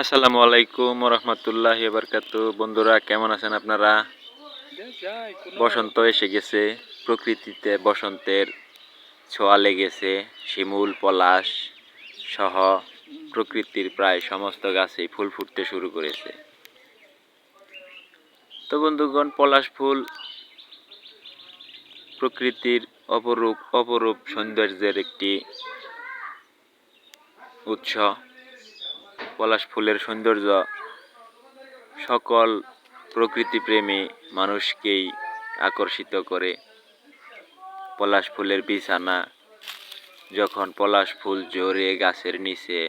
আসসালামু আলাইকুম রহমতুল্লাহ বারকাতু বন্ধুরা, কেমন আছেন আপনারা? বসন্ত এসে গেছে। প্রকৃতিতে বসন্তের ছোঁয়া লেগেছে। শিমুল, পলাশ সহ প্রকৃতির প্রায় সমস্ত গাছেই ফুল ফুটতে শুরু করেছে। তো বন্ধুগণ, পলাশ ফুল প্রকৃতির অপরূপ অপরূপ সৌন্দর্যের একটি উৎস। পলাশ ফুলের সৌন্দর্য, সকল প্রকৃতিপ্রেমী মানুষকেই আকর্ষিত করে পলাশ ফুলের বিছানা। যখন পলাশ ফুল জোরে গাছের নিচে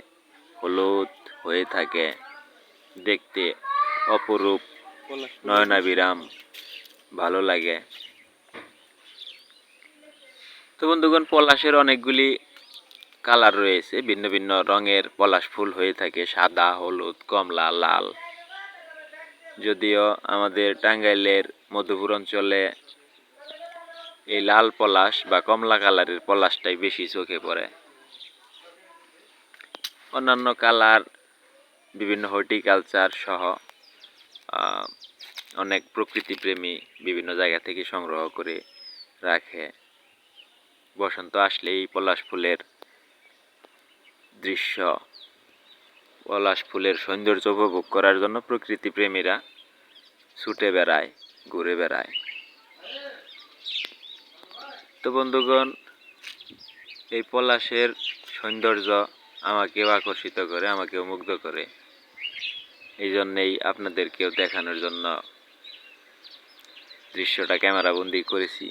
হলুদ হয়ে থাকে, দেখতে অপরূপ নয়নাবিরাম ভালো লাগে। তো বন্ধুগণ, পলাশের অনেকগুলি কালার রয়েছে, ভিন্ন ভিন্ন রঙের পলাশ ফুল হয়ে থাকে, সাদা, হলুদ, কমলা, লাল। যদিও আমাদের টাঙ্গাইলের মধুপুর অঞ্চলে এই লাল পলাশ বা কমলা কালারের পলাশটাই বেশি চোখে পড়ে। অন্যান্য কালার বিভিন্ন হর্টিকালচার সহ অনেক প্রকৃতিপ্রেমী বিভিন্ন জায়গা থেকে সংগ্রহ করে রাখে। বসন্ত আসলেই পলাশ ফুলের দৃশ্য। পলাশ ফুলের সৌন্দর্য উপভোগ করার জন্য প্রকৃতি প্রেমীরা ছুটে বেড়ায়, ঘুরে বেড়ায়। তো বন্ধুগণ, এই পলাশের সৌন্দর্য আমাকেও আকর্ষিত করে আমাকেও মুগ্ধ করে। এই জন্যেই আপনাদেরকেও দেখানোর জন্য দৃশ্যটা ক্যামেরাবন্দি করেছি।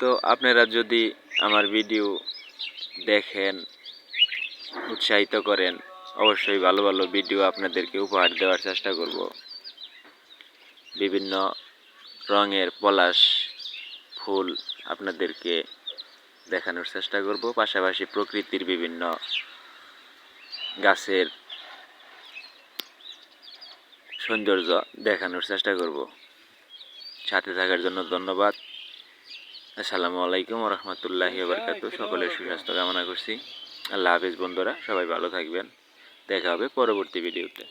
তো আপনারা যদি আমার ভিডিও দেখেন, উৎসাহিত করেন। অবশ্যই ভালো ভালো ভিডিও আপনাদেরকে উপহার দেওয়ার চেষ্টা করব। বিভিন্ন রঙের পলাশ ফুল আপনাদেরকে দেখানোর চেষ্টা করব। পাশাপাশি প্রকৃতির বিভিন্ন গাছের সৌন্দর্য দেখানোর চেষ্টা করব। সাথে থাকার জন্য ধন্যবাদ। আসসালামু আলাইকুম রহমতুল্লাহি আবরকাত সকলের সুস্বাস্থ্য কামনা করছি। আল্লাহ হাফিজ বন্ধুরা সবাই ভালো থাকবেন। দেখা হবে পরবর্তী ভিডিওতে।